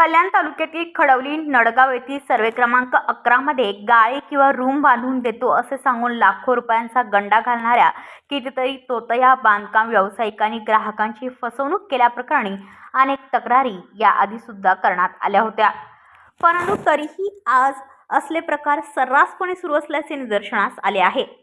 कल्याण तालुक्यातील खडवली नडगाव येथील सर्वे क्रमांक अकरामध्ये गाळे किंवा रूम बांधून देतो असे सांगून लाखो रुपयांचा गंडा घालणाऱ्या कितीतरी तोतया बांधकाम व्यावसायिकांनी ग्राहकांची फसवणूक केल्याप्रकरणी अनेक तक्रारी याआधीसुद्धा करण्यात आल्या होत्या. परंतु तरीही आज असले प्रकार सर्रासपणे सुरू असल्याचे निदर्शनास आले आहे.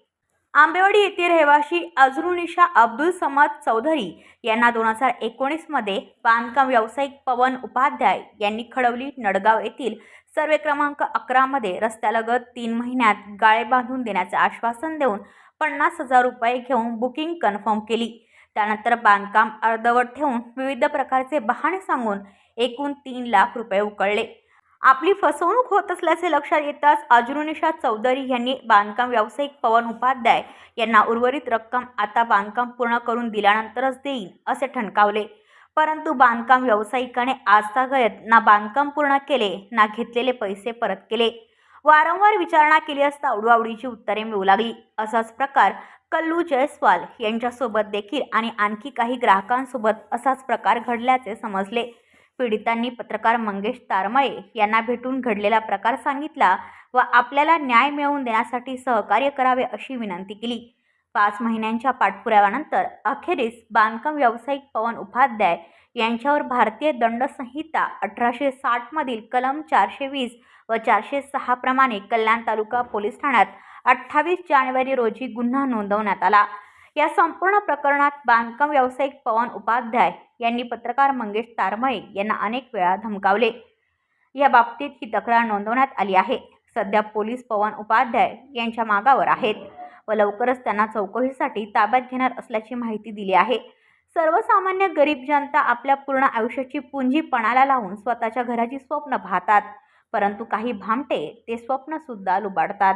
आंबेवाडी येथील रहिवाशी अजरुनिशा अब्दुल समद चौधरी यांना दोन हजार एकोणीसमध्ये बांधकाम व्यावसायिक पवन उपाध्याय यांनी खडवली नडगाव येथील सर्वे क्रमांक अकरामध्ये रस्त्यालगत तीन महिन्यात गाळे बांधून देण्याचे आश्वासन देऊन पन्नास हजार रुपये घेऊन बुकिंग कन्फर्म केली. त्यानंतर बांधकाम अर्धवट ठेवून विविध प्रकारचे बहाणे सांगून एकूण तीन लाख रुपये उकळले. आपली फसवणूक होत असल्याचे लक्षात येताच अजरुनिशा चौधरी यांनी बांधकाम व्यावसायिक पवन उपाध्याय यांना उर्वरित रक्कम आता बांधकाम पूर्ण करून दिल्यानंतरच देईन असे ठणकावले. परंतु बांधकाम व्यावसायिकाने आजतागत ना बांधकाम पूर्ण केले ना घेतलेले पैसे परत केले. वारंवार विचारणा केली असता आवडूआवडीची उत्तरे मिळू लागली. असाच प्रकार कल्लू जयस्वाल यांच्यासोबत देखील आणि आणखी काही ग्राहकांसोबत असाच प्रकार घडल्याचे समजले. पीडितांनी पत्रकार मंगेश तारमळे यांना भेटून घडलेला प्रकार सांगितला व आपल्याला न्याय मिळवून देण्यासाठी सहकार्य करावे अशी विनंती केली. पाच महिन्यांच्या पाठपुराव्यानंतर अखेरीस बांधकाम व्यावसायिक पवन उपाध्याय यांच्यावर भारतीय दंड संहिता अठराशे साठमधील कलम चारशे वीस व चारशे सहाप्रमाणे कल्याण तालुका पोलीस ठाण्यात अठ्ठावीस जानेवारी रोजी गुन्हा नोंदवण्यात आला. या संपूर्ण प्रकरणात बांधकाम व्यावसायिक पवन उपाध्याय यांनी पत्रकार मंगेश तारमळे यांना अनेक वेळा धमकावले. या बाबतीत ही तक्रार नोंदवण्यात आली आहे. सध्या पोलीस पवन उपाध्याय यांच्या मागावर आहेत व लवकरच त्यांना चौकशीसाठी ताब्यात घेणार असल्याची माहिती दिली आहे. सर्वसामान्य गरीब जनता आपल्या पूर्ण आयुष्याची पुंजी पणाला लावून स्वतःच्या घराची स्वप्न पाहतात परंतु काही भामटे ते स्वप्नसुद्धा लुबाडतात.